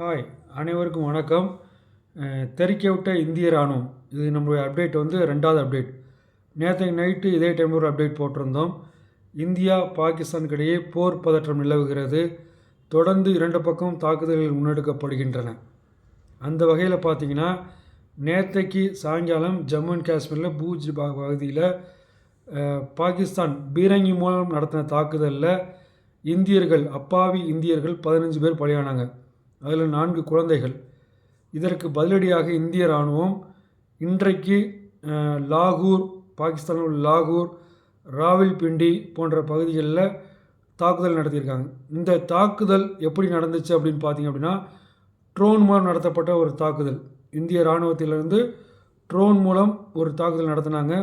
Hi அனைவருக்கும் வணக்கம். தெறிக்க விட்ட இந்திய ராணுவம் இது நம்மளுடைய அப்டேட் வந்து ரெண்டாவது அப்டேட் நேற்று நைட்டு இதே டைம் ஒரு அப்டேட் போட்டிருந்தோம். இந்தியா பாகிஸ்தானுக்கு இடையே போர் பதற்றம் நிலவுகிறது. தொடர்ந்து இரண்டு பக்கம் தாக்குதல்கள் முன்னெடுக்கப்படுகின்றன. அந்த வகையில் பார்த்தீங்கன்னா நேற்றைக்கு சாயங்காலம் ஜம்மு அண்ட் காஷ்மீரில் பூஜ் பகுதியில் பாகிஸ்தான் பீரங்கி மூலம் நடத்தின தாக்குதலில் இந்தியர்கள் அப்பாவி இந்தியர்கள் பதினஞ்சு பேர் பலியானாங்க. அதில் நான்கு குழந்தைகள். இதற்கு பதிலடியாக இந்திய இராணுவம் இன்றைக்கு லாகூர் பாகிஸ்தானில் உள்ள லாகூர் ராவல்பிண்டி போன்ற பகுதிகளில் தாக்குதல் நடத்தியிருக்காங்க. இந்த தாக்குதல் எப்படி நடந்துச்சு அப்படின்னு பார்த்தீங்க அப்படின்னா ட்ரோன் மூலம் நடத்தப்பட்ட ஒரு தாக்குதல். இந்திய இராணுவத்திலிருந்து ட்ரோன் மூலம் ஒரு தாக்குதல் நடத்தினாங்க.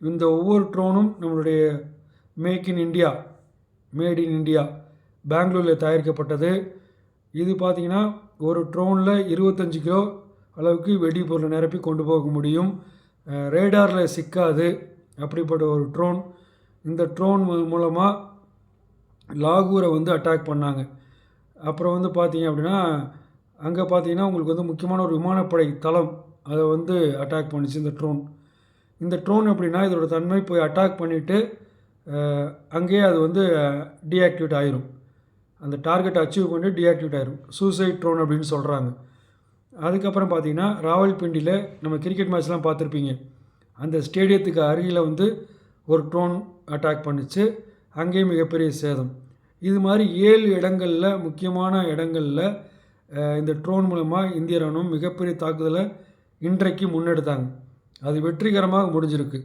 இந்த ஒவ்வொரு ட்ரோனும் நம்மளுடைய make in India made in India பெங்களூரில் தயாரிக்கப்பட்டது. இது பார்த்தீங்கன்னா ஒரு ட்ரோனில் இருபத்தஞ்சு கிலோ அளவுக்கு வெடிபொருளை நிரப்பி கொண்டு போக முடியும். ரேடாரில் சிக்காது. அப்படிப்பட்ட ஒரு ட்ரோன் இந்த ட்ரோன் மூலமாக லாகூரை வந்து அட்டாக் பண்ணாங்க. அப்புறம் வந்து பார்த்தீங்க அப்படின்னா அங்கே பார்த்தீங்கன்னா உங்களுக்கு வந்து முக்கியமான ஒரு விமானப்படை தளம் அதை வந்து அட்டாக் பண்ணுச்சு இந்த ட்ரோன் இந்த ட்ரோன் எப்படின்னா இதோட தன்மை போய் அட்டாக் பண்ணிவிட்டு அங்கேயே அது வந்து டீஆக்டிவேட் ஆயிரும். அந்த டார்கெட் அச்சீவ் பண்ணி டிஆக்டிவேட் ஆயிரும். சூசைட் ட்ரோன் அப்படின்னு சொல்கிறாங்க அதுக்கப்புறம் பார்த்தீங்கன்னா ராவல்பிண்டியில் நம்ம கிரிக்கெட் மேட்ச்லாம் பார்த்துருப்பீங்க. அந்த ஸ்டேடியத்துக்கு அருகில் வந்து ஒரு ட்ரோன் அட்டாக் பண்ணிச்சு. அங்கேயும் மிகப்பெரிய சேதம். இது மாதிரி ஏழு இடங்களில் முக்கியமான இடங்களில் இந்த ட்ரோன் மூலமாக இந்திய ராணுவம் மிகப்பெரிய தாக்குதலை இன்றைக்கு முன்னெடுத்தாங்க. அது வெற்றிகரமாக முடிஞ்சிருக்கு.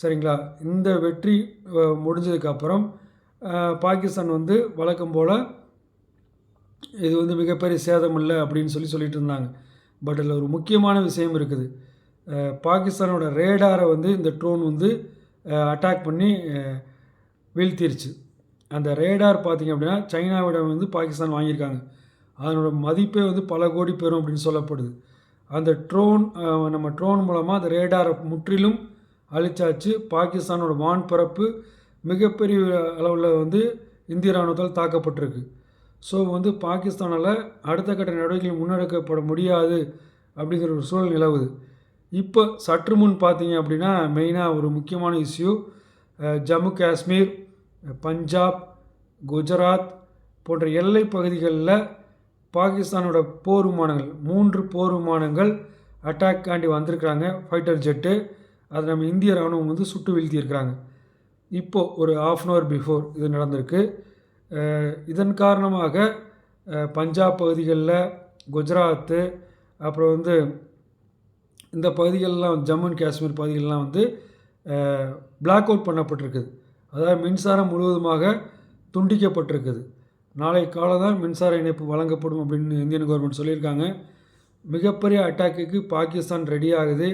சரிங்களா? இந்த வெற்றி முடிஞ்சதுக்கப்புறம் பாகிஸ்தான் வந்து வழக்கம் போல் இது வந்து மிகப்பெரிய சேதம் இல்லை அப்படின்னு சொல்லி சொல்லிட்டு இருந்தாங்க. பட் அதில் ஒரு முக்கியமான விஷயம் இருக்குது. பாகிஸ்தானோட ரேடாரை வந்து இந்த ட்ரோன் வந்து அட்டாக் பண்ணி வீழ்த்திருச்சு. அந்த ரேடார் பார்த்திங்க அப்படின்னா சைனாவிடம் வந்து பாகிஸ்தான் வாங்கியிருக்காங்க. அதனோட மதிப்பே வந்து பல கோடி பெறும் அப்படின்னு சொல்லப்படுது. அந்த ட்ரோன் நம்ம ட்ரோன் மூலமாக அந்த ரேடாரை முற்றிலும் அழிச்சாச்சு. பாகிஸ்தானோட வான்பரப்பு மிகப்பெரிய அளவில் வந்து இந்திய இராணுவத்தால் தாக்கப்பட்டிருக்கு. ஸோ வந்து பாகிஸ்தானால் அடுத்த கட்ட நடவடிக்கைகள் முன்னெடுக்கப்பட முடியாது அப்படிங்கிற ஒரு சூழல் நிலவுது. இப்போ சற்று முன் பார்த்தீங்க அப்படின்னா மெயினாக ஒரு முக்கியமான இஷ்யூ ஜம்மு காஷ்மீர் பஞ்சாப் குஜராத் போன்ற எல்லை பகுதிகளில் பாகிஸ்தானோட போர் விமானங்கள் மூன்று போர் விமானங்கள் அட்டாக் காண்டி வந்திருக்கிறாங்க ஃபைட்டர் ஜெட்டு அதை நம்ம இந்திய ராணுவம் வந்து சுட்டு வீழ்த்தியிருக்கிறாங்க. இப்போது ஒரு ஆஃப் அன் ஹவர் பிஃபோர் இது நடந்திருக்கு. இதன் காரணமாக பஞ்சாப் பகுதிகளில் குஜராத்து அப்புறம் வந்து இந்த பகுதிகளெலாம் ஜம்மு அண்ட் காஷ்மீர் பகுதிகளெலாம் வந்து பிளாக் அவுட் பண்ணப்பட்டிருக்குது. அதாவது மின்சாரம் முழுவதுமாக துண்டிக்கப்பட்டிருக்குது. நாளை காலம் தான் மின்சார இணைப்பு வழங்கப்படும் அப்படின்னு இந்தியன் கவர்மெண்ட் சொல்லியிருக்காங்க. மிகப்பெரிய அட்டாக்குக்கு பாகிஸ்தான் ரெடி ஆகுது.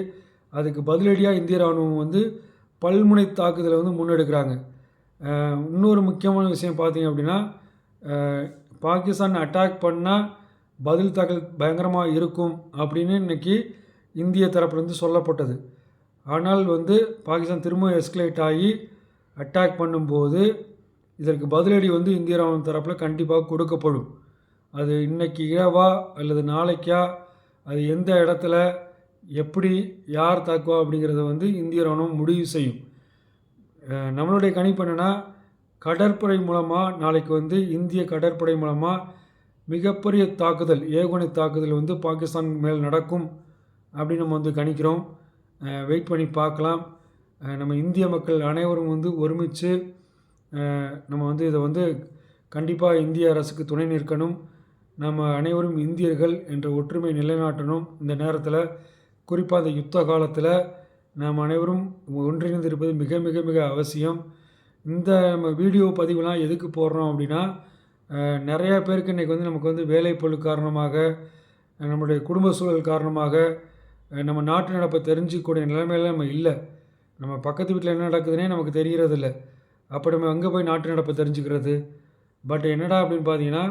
அதுக்கு பதிலடியாக இந்திய ராணுவம் வந்து பல்முனை தாக்குதலை வந்து முன்னெடுக்கிறாங்க. இன்னொரு முக்கியமான விஷயம் பார்த்தீங்க அப்படின்னா பாகிஸ்தான் அட்டாக் பண்ணால் பதில் தாக்கல் பயங்கரமாக இருக்கும் அப்படின்னு இன்னைக்கு இந்திய தரப்புலேருந்து சொல்லப்பட்டது. ஆனால் வந்து பாகிஸ்தான் திரும்ப எஸ்கலேட் ஆகி அட்டாக் பண்ணும்போது இதற்கு பதிலடி வந்து இந்திய ராணுவம் தரப்பில் கண்டிப்பாக கொடுக்கப்படும். அது இன்னைக்கு இரவா அல்லது நாளைக்கா? அது எந்த இடத்துல? எப்படி யார் தாக்குவா அப்படிங்கிறத வந்து இந்திய ராணுவம் முடிவு செய்யும். நம்மளுடைய கணிப்பு என்னென்னா கடற்படை மூலமாக நாளைக்கு வந்து இந்திய கடற்படை மூலமாக மிகப்பெரிய தாக்குதல் ஏவுகணை தாக்குதல் வந்து பாகிஸ்தான் மேல் நடக்கும் அப்படின்னு நம்ம வந்து கணிக்கிறோம். வெயிட் பண்ணி பார்க்கலாம். நம்ம இந்திய மக்கள் அனைவரும் வந்து ஒருமித்து நம்ம வந்து இதை வந்து கண்டிப்பாக இந்திய அரசுக்கு துணை நிற்கணும். நம்ம அனைவரும் இந்தியர்கள் என்ற ஒற்றுமை நிலைநாட்டணும். இந்த நேரத்தில் குறிப்பாக அந்த யுத்த காலத்தில் நாம் அனைவரும் ஒன்றிணைந்து இருப்பது மிக மிக மிக அவசியம். இந்த நம்ம வீடியோ பதிவுலாம் எதுக்கு போடுறோம் அப்படின்னா நிறையா பேருக்கு இன்றைக்கி வந்து நமக்கு வந்து வேலைப்பளு காரணமாக நம்முடைய குடும்ப சூழல் காரணமாக நம்ம நாட்டு நடப்பை தெரிஞ்சிக்கூடிய நிலைமையில நம்ம இல்லை. நம்ம பக்கத்து வீட்டில் என்ன நடக்குதுன்னே நமக்கு தெரிகிறதில்ல அப்போ நம்ம எங்கே போய் நாட்டு நடப்பை தெரிஞ்சுக்கிறது? பட் என்னடா அப்படின்னு பார்த்தீங்கன்னா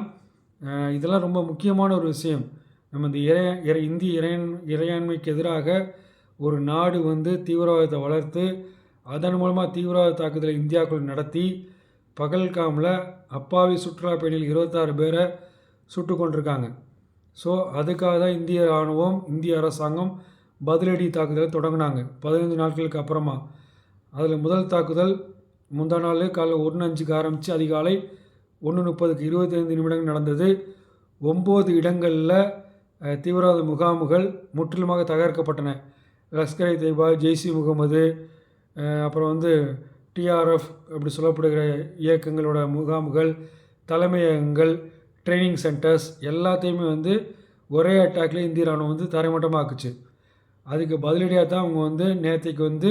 இதெல்லாம் ரொம்ப முக்கியமான ஒரு விஷயம். நம்ம இந்த இறை இறை இந்திய இறையன் இறையாண்மைக்கு எதிராக ஒரு நாடு வந்து தீவிரவாதத்தை வளர்த்து அதன் மூலமாக தீவிரவாத தாக்குதலை இந்தியாவுக்குள் நடத்தி பகல்காமில் அப்பாவி சுற்றுலா பயணிகள் இருபத்தாறு பேரை சுட்டு கொண்டிருக்காங்க ஸோ அதுக்காக தான் இந்திய இராணுவம் இந்திய அரசாங்கம் பதிலடி தாக்குதலை தொடங்கினாங்க. பதினைஞ்சு நாட்களுக்கு அப்புறமா. அதில் முதல் தாக்குதல் முந்தா நாள் காலைல ஒன்று அஞ்சுக்கு ஆரம்பித்து அதிகாலை ஒன்று முப்பதுக்கு இருபத்தைந்து நிமிடங்கள் நடந்தது. ஒம்பது இடங்களில் தீவிரவாத முகாம்கள் முற்றிலுமாக தகர்க்கப்பட்டன. லஷ்கர் இ தொய்பா முகமது அப்புறம் வந்து டிஆர்எஃப் அப்படி சொல்லப்படுகிற இயக்கங்களோட முகாம்கள் தலைமையகங்கள் ட்ரைனிங் சென்டர்ஸ் எல்லாத்தையுமே வந்து ஒரே அட்டாக்ல இந்திய ராணுவம் வந்து தரைமட்டமாக்குச்சு. அதுக்கு பதிலடியாக தான் அவங்க வந்து நேற்றுக்கு வந்து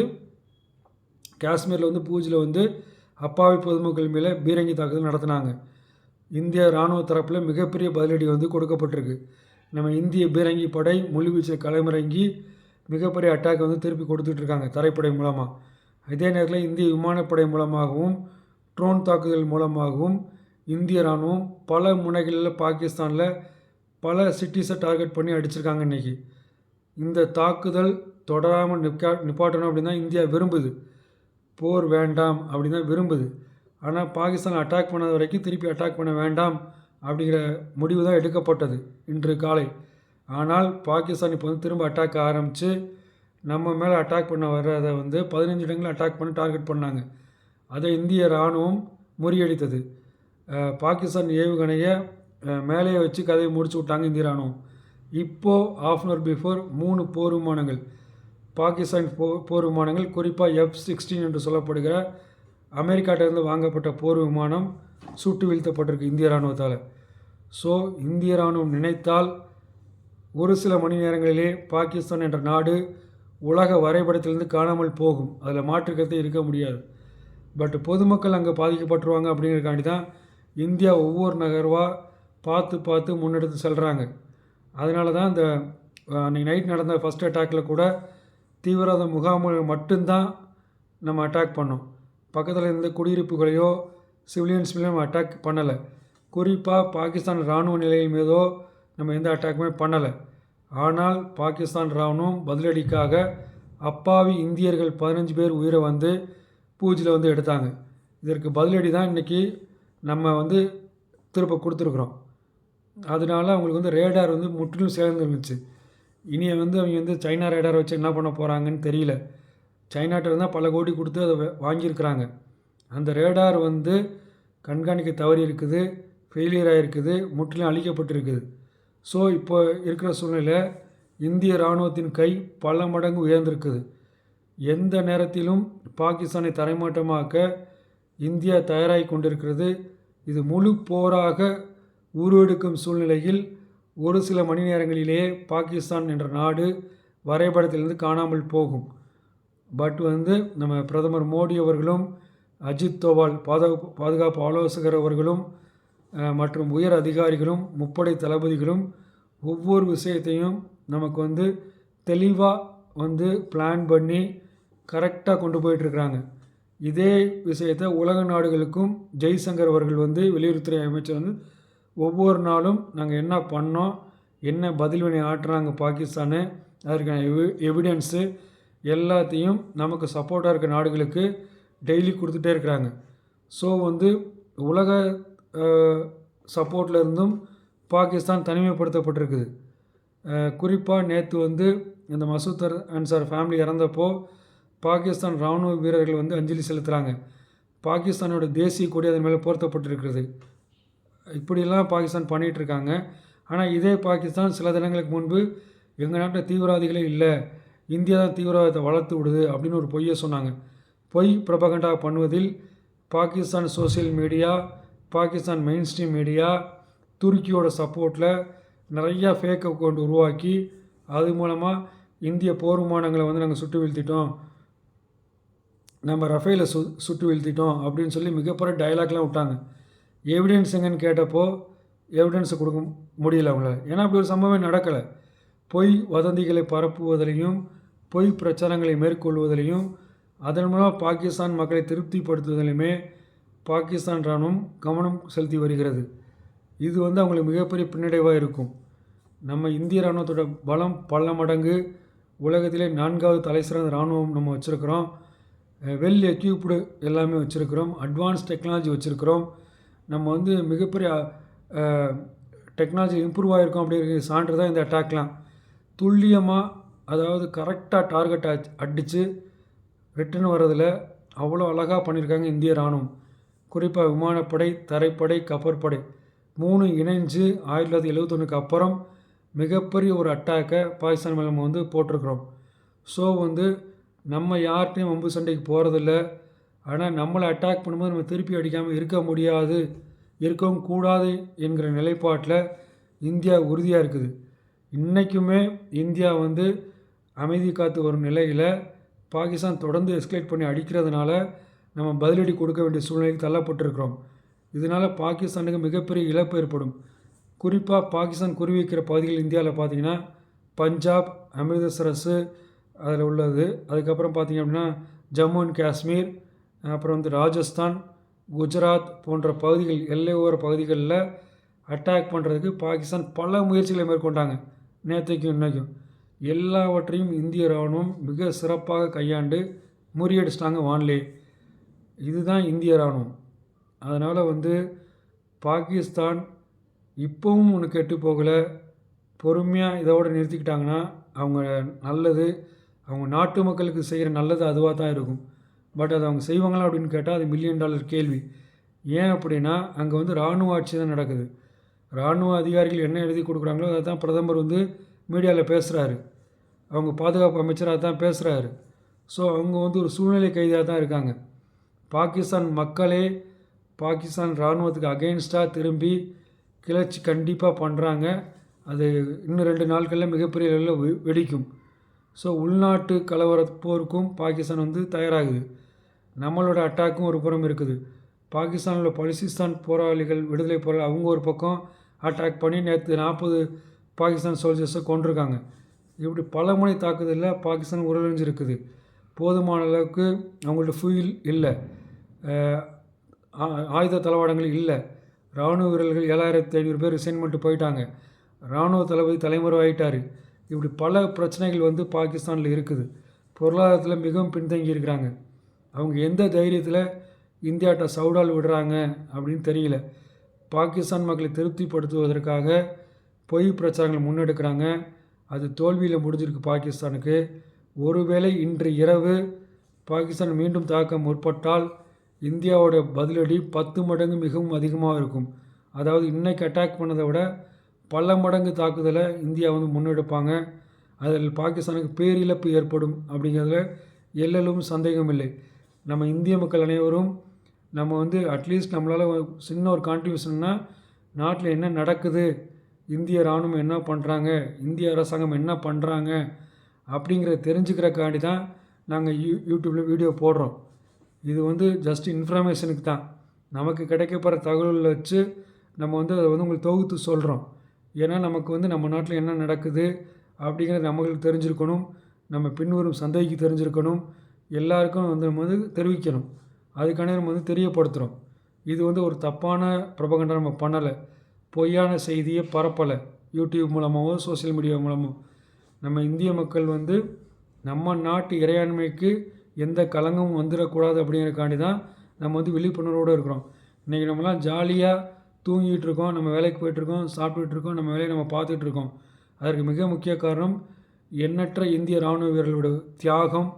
காஷ்மீரில் வந்து பூஜில் வந்து அப்பாவி பொதுமக்கள் மேலே பீரங்கி தாக்குதல் நடத்தினாங்க. இந்திய இராணுவ தரப்பில் மிகப்பெரிய பதிலடி வந்து கொடுக்கப்பட்டிருக்கு. நம்ம இந்திய பீரங்கி படை முழுவீச்சு களமிறங்கி மிகப்பெரிய அட்டாக் வந்து திருப்பி கொடுத்துட்ருக்காங்க தரைப்படை மூலமாக இதே நேரத்தில் இந்திய விமானப்படை மூலமாகவும் ட்ரோன் தாக்குதல் மூலமாகவும் இந்திய இராணுவம் பல முனைகளில் பாகிஸ்தானில் பல சிட்டிஸை டார்கெட் பண்ணி அடிச்சிருக்காங்க இன்றைக்கி இந்த தாக்குதல் தொடராமல் நிற்கா நிப்பாட்டணும் அப்படின்னா இந்தியா விரும்புது. போர் வேண்டாம் அப்படின்னு தான் விரும்புது. ஆனால் பாகிஸ்தான் அட்டாக் பண்ணது வரைக்கும் திருப்பி அட்டாக் பண்ண வேண்டாம் அப்படிங்கிற முடிவு தான் எடுக்கப்பட்டது இன்று காலை. ஆனால் பாகிஸ்தான் இப்போ வந்து திரும்ப அட்டாக் ஆரம்பித்து நம்ம மேலே அட்டாக் பண்ண வர்றதை வந்து பதினஞ்சு இடங்களில் அட்டாக் பண்ணி டார்கெட் பண்ணாங்க. அதை இந்திய இராணுவம் முறியடித்தது. பாகிஸ்தான் ஏவுகணையை மேலேயே வச்சு கதையை முடிச்சு விட்டாங்க இந்திய இராணுவம் இப்போது ஆஃப் அன் அவர் பிஃபோர் மூணு போர் விமானங்கள் பாகிஸ்தான் போ போர் விமானங்கள் குறிப்பாக எஃப் சிக்ஸ்டீன் என்று சொல்லப்படுகிற அமெரிக்காட்டிலிருந்து வாங்கப்பட்ட போர் விமானம் சுட்டு வீழ்த்தப்பட்டிருக்கு இந்திய இராணுவத்தால். ஸோ இந்திய இராணுவம் நினைத்தால் ஒரு சில மணி நேரங்களிலே பாகிஸ்தான் என்ற நாடு உலக வரைபடத்திலிருந்து காணாமல் போகும். அதில் மாற்றுக்கருத்தே இருக்க முடியாது. பட் பொதுமக்கள் அங்கே பாதிக்கப்பட்டுருவாங்க அப்படிங்கிறக்காண்டி தான் இந்தியா ஒவ்வொரு நகர்வாக பார்த்து பார்த்து முன்னெடுத்து செல்கிறாங்க அதனால தான் இந்த அன்றைக்கி அன்னைக்கு நைட் நடந்த ஃபஸ்ட் அட்டாக்கில் கூட தீவிரவாத முகாம்கள் மட்டும்தான் நம்ம அட்டாக் பண்ணோம். பக்கத்தில் இருந்த குடியிருப்புகளையோ சிவிலியன்ஸ் மேலே அட்டாக் பண்ணலை. குறிப்பாக பாகிஸ்தான் இராணுவ நிலையின் மீதோ நம்ம எந்த அட்டாக்குமே பண்ணலை. ஆனால் பாகிஸ்தான் இராணுவம் பதிலடிக்காக அப்பாவி இந்தியர்கள் பதினஞ்சு பேர் உயிரை வந்து பூஜையில் வந்து எடுத்தாங்க. இதற்கு பதிலடி தான் இன்றைக்கி நம்ம வந்து திரும்ப கொடுத்துருக்குறோம். அதனால அவங்களுக்கு வந்து ரேடார் வந்து முற்றிலும் சேர்ந்து இருந்துச்சு இனி வந்து அவங்க வந்து சைனா ரேடார் வச்சு என்ன பண்ண போகிறாங்கன்னு தெரியல. சைனாட்ட இருந்தால் பல கோடி கொடுத்து அதை வாங்கியிருக்கிறாங்க. அந்த ரேடார் வந்து கண்காணிக்க தவறி இருக்குது ஃபெயிலியர் ஆகிருக்குது முற்றிலும் அழிக்கப்பட்டிருக்குது. ஸோ இப்போ இருக்கிற சூழ்நிலை இந்திய இராணுவத்தின் கை பல மடங்கு உயர்ந்திருக்குது. எந்த நேரத்திலும் பாகிஸ்தானை தரைமாட்டமாக்க இந்தியா தயாராகி கொண்டிருக்கிறது. இது முழு போராக உருவெடுக்கும் சூழ்நிலையில் ஒரு சில மணி நேரங்களிலேயே பாகிஸ்தான் என்ற நாடு வரைபடத்திலிருந்து காணாமல் போகும். பட் வந்து நம்ம பிரதமர் மோடி அவர்களும் அஜித் தோவால் பாதுகாப்பு பாதுகாப்பு ஆலோசகர் அவர்களும் மற்றும் உயர் அதிகாரிகளும் முப்படை தளபதிகளும் ஒவ்வொரு விஷயத்தையும் நமக்கு வந்து தெளிவாக வந்து பிளான் பண்ணி கரெக்டாக கொண்டு போயிட்டுருக்குறாங்க. இதே விஷயத்தை உலக நாடுகளுக்கும் ஜெய்சங்கர் அவர்கள் வந்து வெளியுறவுத்துறை அமைச்சர் வந்து ஒவ்வொரு நாளும் நாங்கள் என்ன பண்ணோம் என்ன பதில்வினை ஆட்டுறாங்க பாகிஸ்தானு அதற்கான எவி எவிடென்ஸு எல்லாத்தையும் நமக்கு சப்போர்ட்டாக இருக்க நாடுகளுக்கு டெய்லி கொடுத்துட்டே இருக்கிறாங்க. ஸோ வந்து உலக சப்போர்ட்லேருந்தும் பாகிஸ்தான் தனிமைப்படுத்தப்பட்டிருக்குது. குறிப்பாக நேற்று வந்து இந்த மசூத் அன்சார் ஃபேமிலி இறந்தப்போ பாகிஸ்தான் இராணுவ வீரர்கள் வந்து அஞ்சலி செலுத்துகிறாங்க பாகிஸ்தானோட தேசிய கொடி அதன் மேலே போர்த்தப்பட்டிருக்கிறது. இப்படியெல்லாம் பாகிஸ்தான் பண்ணிகிட்டு இருக்காங்க. ஆனால் இதே பாகிஸ்தான் சில தினங்களுக்கு முன்பு எங்கள் நாட்டில் தீவிரவாதிகளே இல்லை இந்தியா தான் தீவிரவாதத்தை வளர்த்து விடுது அப்படின்னு ஒரு பொய்யை சொன்னாங்க. பொய் propaganda பண்ணுவதில் Pakistan social media Pakistan mainstream media துருக்கியோட சப்போர்ட்டில் நிறையா ஃபேக் அக்கௌண்ட் உருவாக்கி அது மூலமாக இந்திய போர் விமானங்களை வந்து நாங்கள் சுட்டு வீழ்த்திட்டோம். நம்ம ரஃபேல சு சுட்டு வீழ்த்திட்டோம் அப்படின்னு சொல்லி மிகப்பெரிய டயலாக்லாம் விட்டாங்க. எவிடன்ஸ் எங்கன்னு கேட்டப்போ எவிடன்ஸை கொடுக்க முடியல அவங்களால. ஏன்னா அப்படி ஒரு சம்பவம் நடக்கலை. பொய் வதந்திகளை பரப்புவதிலையும் பொய் பிரச்சாரங்களை மேற்கொள்வதிலையும் அதன் மூலம் பாகிஸ்தான் மக்களை திருப்திப்படுத்துவதிலுமே பாகிஸ்தான் இராணுவம் கவனம் செலுத்தி வருகிறது. இது வந்து அவங்களுக்கு மிகப்பெரிய பின்னடைவாக இருக்கும். நம்ம இந்திய இராணுவத்தோட பலம் பல மடங்கு உலகத்திலே நான்காவது தலை சிறந்த இராணுவம் நம்ம வச்சுருக்கிறோம். வெல் எக்யூப்டு எல்லாமே வச்சுருக்கிறோம். அட்வான்ஸ் டெக்னாலஜி வச்சுருக்கிறோம். நம்ம வந்து மிகப்பெரிய டெக்னாலஜி இம்ப்ரூவ் ஆகிருக்கோம் அப்படிங்கிற சான்று தான் இந்த அட்டாக்லாம் துல்லியமாக அதாவது கரெக்டாக டார்கெட் அடித்து ரிட்டர்ன் வர்றதில் அவ்வளோ அழகாக பண்ணியிருக்காங்க இந்திய இராணுவம். குறிப்பாக விமானப்படை தரைப்படை கப்பற்படை. மூணு இணைஞ்சு ஆயிரத்தி தொள்ளாயிரத்தி எழுவத்தொன்னுக்கு அப்புறம் மிகப்பெரிய ஒரு அட்டாக்கை பாகிஸ்தான் மேலே நம்ம வந்து போட்டிருக்கிறோம். ஸோ வந்து நம்ம யார்கிட்டையும் வம்பு சண்டைக்கு போகிறதில்ல ஆனால் நம்மளை அட்டாக் பண்ணும்போது நம்ம திருப்பி அடிக்காமல் இருக்க முடியாது இருக்கவும் கூடாது என்கிற நிலைப்பாட்டில் இந்தியா உறுதியாக இருக்குது. இன்றைக்குமே இந்தியா வந்து அமைதி காத்து வரும் நிலையில் பாகிஸ்தான் தொடர்ந்து எஸ்கலேட் பண்ணி அடிக்கிறதுனால நம்ம பதிலடி கொடுக்க வேண்டிய சூழ்நிலைக்கு தள்ளப்பட்டிருக்கிறோம். இதனால் பாகிஸ்தானுக்கு மிகப்பெரிய இழப்பு ஏற்படும். குறிப்பாக பாகிஸ்தான் குறி வைக்கிற பகுதிகள் இந்தியாவில் பார்த்தீங்கன்னா பஞ்சாப் அமிர்தசரஸு அதில் உள்ளது. அதுக்கப்புறம் பார்த்திங்க அப்படின்னா ஜம்மு அண்ட் காஷ்மீர் அப்புறம் வந்து ராஜஸ்தான் குஜராத் போன்ற பகுதிகள் எல்லையோர பகுதிகளில் அட்டாக் பண்ணுறதுக்கு பாகிஸ்தான் பல முயற்சிகளை மேற்கொண்டாங்க. நேற்றைக்கும் இன்றைக்கும் எல்லாவற்றையும் இந்திய இராணுவம் மிக சிறப்பாக கையாண்டு முறியடிச்சிட்டாங்க வான்லே. இதுதான் இந்திய இராணுவம் அதனால் வந்து பாகிஸ்தான் இப்போவும் ஒன்று கெட்டு போகலை. பொறுமையாக இதோடு நிறுத்திக்கிட்டாங்கன்னா அவங்க நல்லது. அவங்க நாட்டு மக்களுக்கு செய்கிற நல்லது அதுவாக தான் இருக்கும். பட் அதை அவங்க செய்வாங்களா அப்படின்னு கேட்டால் அது மில்லியன் டாலர் கேள்வி. ஏன் அப்படின்னா அங்கே வந்து இராணுவ ஆட்சி தான் நடக்குது. இராணுவ அதிகாரிகள் என்ன எழுதி கொடுக்குறாங்களோ அதை தான் பிரதமர் வந்து மீடியாவில் பேசுகிறாரு அவங்க பாதுகாப்பு அமைச்சராக தான் பேசுகிறாரு ஸோ அவங்க வந்து ஒரு சூழ்நிலை கைதியாக தான் இருக்காங்க. பாகிஸ்தான் மக்களே பாகிஸ்தான் இராணுவத்துக்கு அகெயின்ஸ்டாக திரும்பி கிளர்ச்சி கண்டிப்பாக பண்ணுறாங்க அது இன்னும் ரெண்டு நாட்களில் மிகப்பெரிய அளவில் வெடிக்கும். ஸோ உள்நாட்டு கலவர போருக்கும் பாகிஸ்தான் வந்து தயாராகுது. நம்மளோட அட்டாக்கும் ஒரு புறம் இருக்குது. பாகிஸ்தானில் பலிசிஸ்தான் போராளிகள் விடுதலை போராளி அவங்க ஒரு பக்கம் அட்டாக் பண்ணி நேற்று நாற்பது பாகிஸ்தான் சோல்ஜர்ஸை கொண்டிருக்காங்க இப்படி பல முனை தாக்குதலில் பாகிஸ்தான் உரழிஞ்சிருக்குது போதுமான அளவுக்கு அவங்கள்ட்ட ஃபுயில் இல்லை. ஆயுத தளவாடங்கள் இல்லை. இராணுவ வீரர்கள் ஏழாயிரத்தி ஐநூறு பேர் ரிசைன் பண்ணிட்டு போயிட்டாங்க. இராணுவ தளபதி தலைமுறை ஆகிட்டார் இப்படி பல பிரச்சனைகள் வந்து பாகிஸ்தானில் இருக்குது. பொருளாதாரத்தில் மிகவும் பின்தங்கி இருக்கிறாங்க. அவங்க எந்த தைரியத்தில் இந்தியாட்ட சவுடால் விடுறாங்க அப்படின்னு தெரியல. பாகிஸ்தான் மக்களை திருப்திப்படுத்துவதற்காக பொய் பிரச்சாரங்கள் முன்னெடுக்கிறாங்க. அது தோல்வியில் முடிஞ்சிருக்கு பாகிஸ்தானுக்கு. ஒருவேளை இன்று இரவு பாகிஸ்தான் மீண்டும் தாக்க முற்பட்டால் இந்தியாவோட பதிலடி பத்து மடங்கு மிகவும் அதிகமாக இருக்கும். அதாவது இன்றைக்கி அட்டாக் பண்ணதை விட பல மடங்கு தாக்குதலை இந்தியா வந்து முன்னெடுப்பாங்க. அதில் பாகிஸ்தானுக்கு பேரிழப்பு ஏற்படும் அப்படிங்கிறதுல எல்லலும் சந்தேகம் இல்லை. நம்ம இந்திய மக்கள் அனைவரும் நம்ம வந்து அட்லீஸ்ட் நம்மளால் சின்ன ஒரு கான்ட்ரிபியூஷன்னா நாட்டில் என்ன நடக்குது? இந்திய இராணுவம் என்ன பண்ணுறாங்க இந்திய அரசாங்கம் என்ன பண்ணுறாங்க அப்படிங்கிறத தெரிஞ்சுக்கிறக்காண்டி தான் நாங்கள் யூ யூடியூப்பில் வீடியோ போடுறோம். இது வந்து ஜஸ்ட் இன்ஃபர்மேஷனுக்கு தான். நமக்கு கிடைக்கப்படுற தகவல்களை வச்சு நம்ம வந்து அதை வந்து உங்களுக்கு தொகுத்து சொல்கிறோம் ஏன்னா நமக்கு வந்து நம்ம நாட்டில் என்ன நடக்குது அப்படிங்கிறது நம்மளுக்கு தெரிஞ்சிருக்கணும். நம்ம பின்வரும் சந்தைக்கு தெரிஞ்சிருக்கணும். எல்லாருக்கும் வந்து நம்ம வந்து தெரிவிக்கணும். அதுக்கான நம்ம வந்து தெரியப்படுத்துகிறோம் இது வந்து ஒரு தப்பான பிரபகண்டை நம்ம பண்ணலை. பொய்யான செய்தியை பரப்பலை. யூடியூப் மூலமாகவோ சோசியல் மீடியா மூலமோ நம்ம இந்திய மக்கள் வந்து நம்ம நாட்டு இறையாண்மைக்கு எந்த கலங்கமும் வந்துடக்கூடாது அப்படிங்கிறக்காண்டி தான் நம்ம வந்து விழிப்புணர்வோடு இருக்கிறோம். இன்றைக்கி நம்மலாம் ஜாலியாக தூங்கிட்டு இருக்கோம் நம்ம வேலைக்கு போயிட்டுருக்கோம் சாப்பிட்டுட்டு இருக்கோம் நம்ம வேலையை நம்ம பார்த்துட்டு இருக்கோம் அதற்கு மிக முக்கிய காரணம் எண்ணற்ற இந்திய இராணுவ வீரர்களோட தியாகம்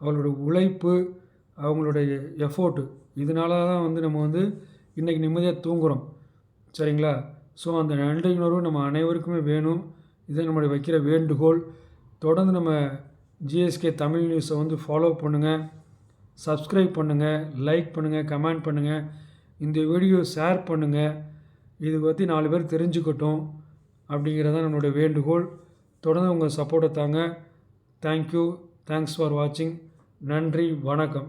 அவர்களோட உழைப்பு அவங்களுடைய எஃபோர்ட்டு இதனால தான் வந்து நம்ம வந்து இன்றைக்கி நிம்மதியாக தூங்குகிறோம் சரிங்களா? ஸோ அந்த நன்றி உணர்வு நம்ம அனைவருக்குமே வேணும். இதை நம்மளுடைய வைக்கிற வேண்டுகோள். தொடர்ந்து நம்ம ஜிஎஸ்கே தமிழ் நியூஸை வந்து ஃபாலோ பண்ணுங்கள் சப்ஸ்கிரைப் பண்ணுங்கள் லைக் பண்ணுங்கள் கமெண்ட் பண்ணுங்கள் இந்த வீடியோ ஷேர் பண்ணுங்கள் இது பற்றி நாலு பேர் தெரிஞ்சுக்கட்டும் அப்படிங்கிறதான் நம்மளுடைய வேண்டுகோள். தொடர்ந்து உங்கள் சப்போர்ட்டை தாங்க. தேங்க்யூ தேங்க்ஸ் ஃபார் வாட்சிங் நன்றி. வணக்கம்.